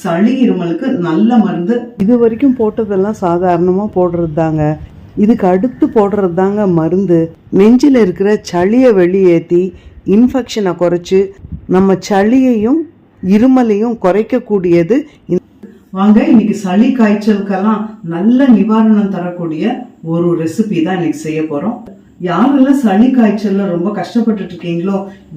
சளி இருமலுக்கு நல்ல மருந்து. இது வரைக்கும் போட்டதெல்லாம் சாதாரணமாக போடுறது தாங்க இதுக்கு அடுத்து போடுறது தாங்க மருந்து. நெஞ்சில் இருக்கிற சளியை வெளியேற்றி இன்ஃபெக்ஷனை குறைச்சி நம்ம சளியையும் இருமலையும் குறைக்கக்கூடியது வாங்க இன்னைக்கு சளி காய்ச்சலுக்கெல்லாம் நல்ல நிவாரணம் தரக்கூடிய ஒரு ரெசிபி தான் இன்னைக்கு செய்ய போறோம். யாரெல்லாம் சளி காய்ச்சல்ல ரொம்ப கஷ்டப்பட்டுட்டு இருக்கீங்களோ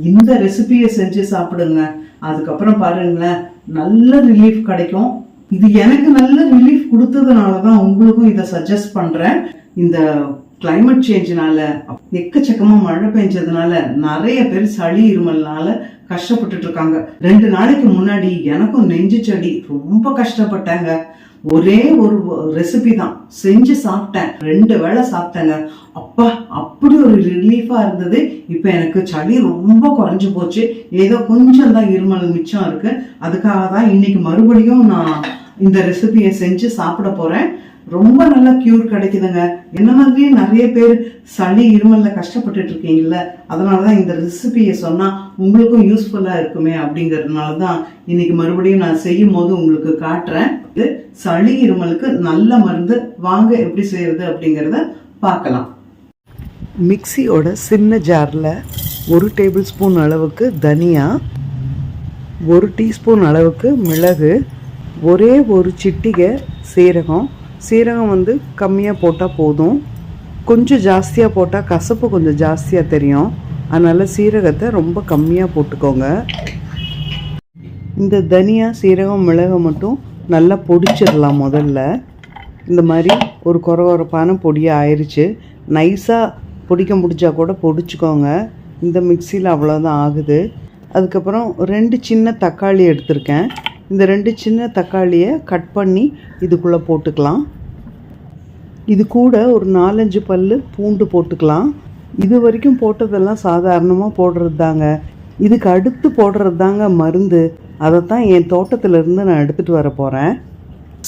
இந்த ரெசிபியை செஞ்சு சாப்பிடுங்க. அதுக்கப்புறம் பாருங்களேன் நல்ல ரிலீஃப் கிடைக்கும். இது எனக்கு நல்ல ரிலீஃப் கொடுத்ததுனால தான் உங்களுக்கும் இதை சஜஸ்ட் பண்றேன். இந்த கிளைமேட் சேஞ்சினால எக்கச்சக்கமா மழை பெஞ்சதுனால நிறைய பேர் சளி இருமல்னால கஷ்டப்பட்டுட்டு இருக்காங்க ரெண்டு நாளைக்கு முன்னாடி எனக்கும் நெஞ்சு செடி ரொம்ப கஷ்டப்பட்டாங்க. ஒரே ஒரு ரெசிபி தான். செஞ்சு சாப்பிட்டேன். ரெண்டு வேளை சாப்பிட்டேங்க. அப்பா அப்படி ஒரு ரிலீஃபாக இருந்தது. இப்போ எனக்கு சளி ரொம்ப குறைஞ்சி போச்சு. ஏதோ கொஞ்சம் தான் இருமல் மிச்சம் இருக்குது அதுக்காக தான் இன்னைக்கு மறுபடியும் நான் இந்த ரெசிபியை செஞ்சு சாப்பிட போகிறேன் ரொம்ப நல்ல கியூர் கிடைக்குதுங்க. என்ன மாதிரியே நிறைய பேர் சளி இருமல்ல கஷ்டப்பட்டுட்டு இருக்கீங்கல்ல அதனால தான் இந்த ரெசிபியை சொன்னால் உங்களுக்கும் யூஸ்ஃபுல்லாக இருக்குமே அப்படிங்கிறதுனால தான் இன்னைக்கு மறுபடியும் நான் செய்யும் போது உங்களுக்கு காட்டுறேன். இது சளி இருமலுக்கு நல்ல மருந்து. வாங்க எப்படி செய்யறது அப்படிங்கிறத பார்க்கலாம். மிக்சியோட சின்ன ஜாரில் ஒரு டேபிள் ஸ்பூன் அளவுக்கு தனியா ஒரு டீஸ்பூன் அளவுக்கு மிளகு ஒரே ஒரு சிட்டிகை சீரகம் சீரகம் வந்து கம்மியாக போட்டால் போதும். கொஞ்சம் ஜாஸ்தியாக போட்டால் கசப்பு கொஞ்சம் ஜாஸ்தியாக தெரியும். அதனால் சீரகத்தை ரொம்ப கம்மியாக போட்டுக்கோங்க. இந்த தனியா சீரகம் மிளகு மட்டும் நல்லா பொடிச்சிடலாம் முதல்ல. இந்த மாதிரி ஒரு குறகுறப்பான பொடியாக ஆயிடுச்சு நைஸாக பொடிக்க முடிச்சா கூட பொடிச்சுக்கோங்க. இந்த மிக்சியில் அவ்வளோதான் ஆகுது. அதுக்கப்புறம் ரெண்டு சின்ன தக்காளி எடுத்திருக்கேன். இந்த ரெண்டு சின்ன தக்காளியை கட் பண்ணி இதுக்குள்ளே போட்டுக்கலாம். இது கூட ஒரு நாலஞ்சு பல் பூண்டு போட்டுக்கலாம். இது வரைக்கும் போட்டதெல்லாம் சாதாரணமாக போடுறது தாங்க இதுக்கு அடுத்து போடுறது தாங்க மருந்து. அதைத்தான் என் தோட்டத்திலேருந்து நான் எடுத்துகிட்டு வர போகிறேன்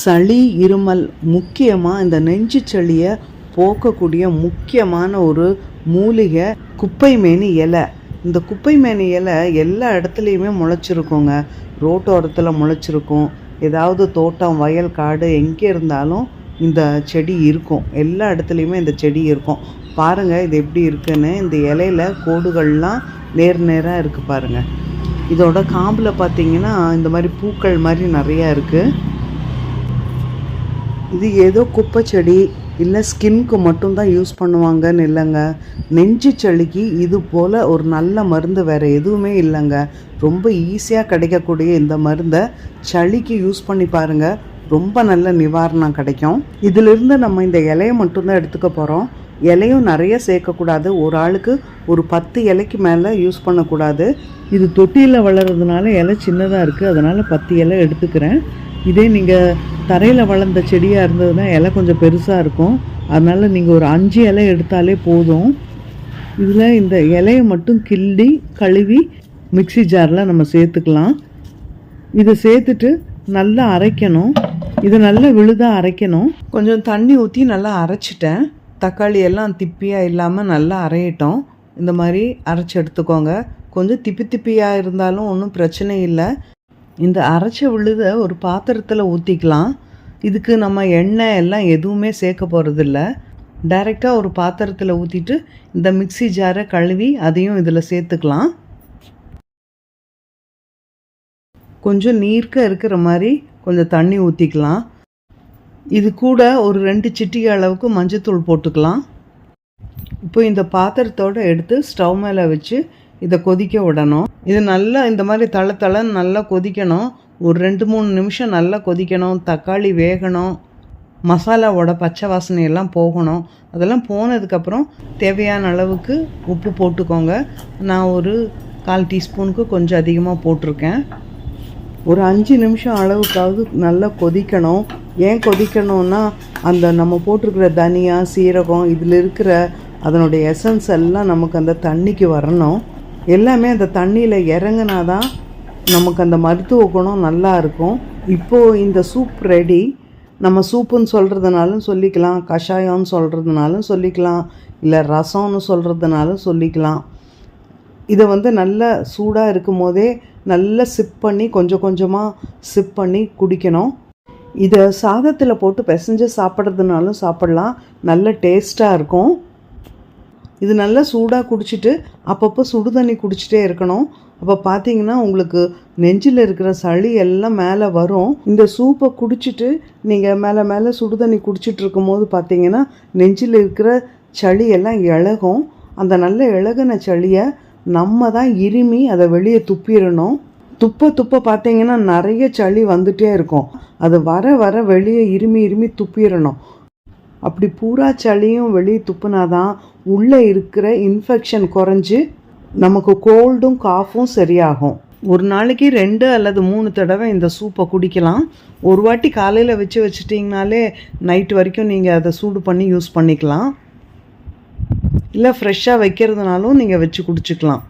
சளி இருமல் முக்கியமாக இந்த நெஞ்சு சளியை போக்கக்கூடிய முக்கியமான ஒரு மூலிகை குப்பைமேனி இலை. இந்த குப்பை மேனி இலை எல்லா இடத்துலையுமே முளைச்சிருக்குங்க. ரோட்டோரத்தில் முளைச்சிருக்கும். ஏதாவது தோட்டம் வயல் காடு எங்கே இருந்தாலும் இந்த செடி இருக்கும். எல்லா இடத்துலையுமே இந்த செடி இருக்கும். பாருங்கள் இது எப்படி இருக்குன்னு. இந்த இலையில கோடுகள்லாம் நேர் நேராக இருக்குது பாருங்கள் இதோட காம்பில் பார்த்தீங்கன்னா இந்த மாதிரி பூக்கள் மாதிரி நிறையா இருக்குது இது ஏதோ குப்பை செடி. இல்லை ஸ்கின்க்கு மட்டும்தான் யூஸ் பண்ணுவாங்கன்னு இல்லைங்க. நெஞ்சு சளிக்கு இது போல் ஒரு நல்ல மருந்து வேறு எதுவுமே இல்லைங்க. ரொம்ப ஈஸியாக கிடைக்கக்கூடிய இந்த மருந்தை சளிக்கு யூஸ் பண்ணி பாருங்கள் ரொம்ப நல்ல நிவாரணம் கிடைக்கும். இதிலிருந்து நம்ம இந்த இலையை மட்டும்தான் எடுத்துக்க போகிறோம் இலையும் நிறைய சேர்க்கக்கூடாது. ஒரு ஆளுக்கு ஒரு பத்து இலைக்கு மேலே யூஸ் பண்ணக்கூடாது. இது தொட்டியில் வளர்கிறதுனால இலை சின்னதாக இருக்குது அதனால் பத்து இலை எடுத்துக்கிறேன். இதே நீங்கள் தரையில் வளர்ந்த செடியாக இருந்ததுன்னா இலை கொஞ்சம் பெருசாக இருக்கும். அதனால் நீங்கள் ஒரு அஞ்சு இலை எடுத்தாலே போதும். இதில் இந்த இலையை மட்டும் கிள்ளி கழுவி மிக்ஸி ஜாரில் நம்ம சேர்த்துக்கலாம். இதை சேர்த்துட்டு நல்லா அரைக்கணும். இதை நல்லா விழுதாக அரைக்கணும். கொஞ்சம் தண்ணி ஊற்றி நல்லா அரைச்சிட்டேன். தக்காளி எல்லாம் திப்பியாக இல்லாமல் நல்லா அரையட்டும். இந்த மாதிரி அரைச்சி எடுத்துக்கோங்க. கொஞ்சம் திப்பி திப்பியாக இருந்தாலும் ஒன்றும் பிரச்சனை இல்லை. இந்த அரைச்ச விழுத ஒரு பாத்திரத்தில் ஊற்றிக்கலாம் இதுக்கு நம்ம எண்ணெய் எல்லாம் எதுவுமே சேர்க்க போகிறதில்ல டைரெக்டாக ஒரு பாத்திரத்தில் ஊற்றிட்டு இந்த மிக்ஸி ஜாரை கழுவி அதையும் இதில் சேர்த்துக்கலாம். கொஞ்சம் நீர்க்க இருக்கிற மாதிரி கொஞ்சம் தண்ணி ஊற்றிக்கலாம் இது கூட ஒரு ரெண்டு சிட்டிகை அளவுக்கு மஞ்சத்தூள் போட்டுக்கலாம். இப்போ இந்த பாத்திரத்தோடு எடுத்து ஸ்டவ் மேலே வச்சு இதை கொதிக்க விடணும். இது நல்லா இந்த மாதிரி தள தளன்னு நல்லா கொதிக்கணும். ஒரு ரெண்டு மூணு நிமிஷம் நல்லா கொதிக்கணும். தக்காளி வேகணும். மசாலாவோட பச்சை வாசனை எல்லாம் போகணும். அதெல்லாம் போனதுக்கப்புறம் தேவையான அளவுக்கு உப்பு போட்டுக்கோங்க. நான் ஒரு கால் டீஸ்பூனுக்கு கொஞ்சம் அதிகமாக போட்டிருக்கேன். ஒரு அஞ்சு நிமிஷம் அளவுக்காவது நல்லா கொதிக்கணும். ஏன் கொதிக்கணும்னா அந்த நம்ம போட்டிருக்கிற தனியா சீரகம் இதில் இருக்கிற அதனுடைய எசன்ஸ் எல்லாம் நமக்கு அந்த தண்ணிக்கு வரணும். எல்லாமே அந்த தண்ணியில் இறங்குனா தான் நமக்கு அந்த மருத்துவ குணம் நல்லா இருக்கும். இப்போது இந்த சூப் ரெடி நம்ம சூப்புன்னு சொல்கிறதுனாலும் சொல்லிக்கலாம் கஷாயம்னு சொல்கிறதுனாலும் சொல்லிக்கலாம் இல்லை ரசம்னு சொல்கிறதுனாலும் சொல்லிக்கலாம். இதை வந்து நல்லா சூடாக இருக்கும் போதே நல்லா சிப் பண்ணி கொஞ்சம் கொஞ்சமாக சிப் பண்ணி குடிக்கணும். இதை சாதத்தில் போட்டு பிசைஞ்சு சாப்பிட்றதுனாலும் சாப்பிட்லாம். நல்ல டேஸ்ட்டாக இருக்கும். இது நல்லா சூடாக குடிச்சிட்டு அப்பப்போ சுடு தண்ணி குடிச்சிட்டே இருக்கணும். அப்போ பார்த்தீங்கன்னா உங்களுக்கு நெஞ்சில் இருக்கிற சளி எல்லாம் மேலே வரும். இந்த சூப்பை குடிச்சிட்டு நீங்கள் மேலே மேலே சுடு தண்ணி குடிச்சிட்டு இருக்கும்போது பார்த்தீங்கன்னா நெஞ்சில் இருக்கிற சளி எல்லாம் இழகும். அந்த நல்ல இழகுன சளியை நம்ம தான் இருமி அதை வெளியே துப்பிடணும். துப்ப துப்ப பார்த்தீங்கன்னா நிறைய சளி வந்துட்டே இருக்கும். அது வர வர வெளியே இருமி இருமி துப்பிடணும். அப்படி பூரா சளியும் வெளியே துப்புனாதான் உள்ளே இருக்கிற இன்ஃபெக்ஷன் குறைஞ்சி நமக்கு கோல்டும் காஃபும் சரியாகும். ஒரு நாளைக்கு ரெண்டு அல்லது மூணு தடவை இந்த சூப்பை குடிக்கலாம். ஒரு வாட்டி காலையில் வச்சு வச்சுட்டிங்கனாலே நைட் வரைக்கும் நீங்கள் அதை சூடு பண்ணி யூஸ் பண்ணிக்கலாம். இல்லை ஃப்ரெஷ்ஷாக வைக்கிறதுனாலும் நீங்கள் வச்சு குடிச்சுக்கலாம்.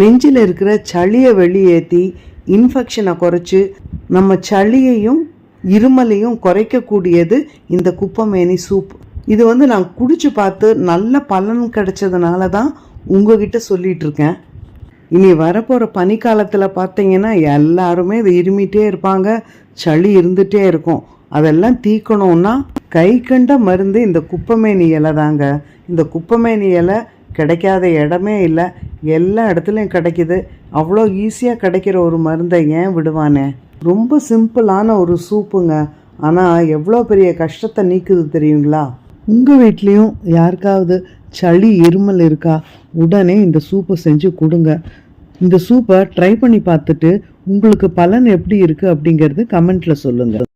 நெஞ்சில் இருக்கிற சளியை வெளியேற்றி இன்ஃபெக்ஷனை குறைச்சி நம்ம சளியையும் இருமலையும் குறைக்கக்கூடியது இந்த குப்பமேனி சூப். இது வந்து நான் குடிச்சு பார்த்து நல்ல பலன் கிடைச்சதுனால தான் உங்ககிட்ட சொல்லிட்டு இருக்கேன் இனி வரப்போகிற பனிக்காலத்தில் பார்த்தீங்கன்னா எல்லாருமே இது இருமிட்டே இருப்பாங்க. சளி இருந்துகிட்டே இருக்கும். அதெல்லாம் தீக்கணும்னா கை கண்ட மருந்து இந்த குப்பமேனி இலை தாங்க. இந்த குப்பமேனி இலை கிடைக்காத இடமே இல்லை. எல்லா இடத்துலையும் கிடைக்குது. அவ்வளோ ஈஸியாக கிடைக்கிற ஒரு மருந்தை ஏன் விடுவானே? ரொம்ப சிம்பிளான ஒரு சூப்புங்க. ஆனால் எவ்வளோ பெரிய கஷ்டத்தை நீக்குது தெரியுங்களா? உங்கள் வீட்லேயும் யாருக்காவது சளி இருமல் இருக்கா? உடனே இந்த சூப்பை செஞ்சு கொடுங்க. இந்த சூப்பை ட்ரை பண்ணி பார்த்துட்டு உங்களுக்கு பலன் எப்படி இருக்குது அப்படிங்கிறது கமெண்ட்டில் சொல்லுங்கள்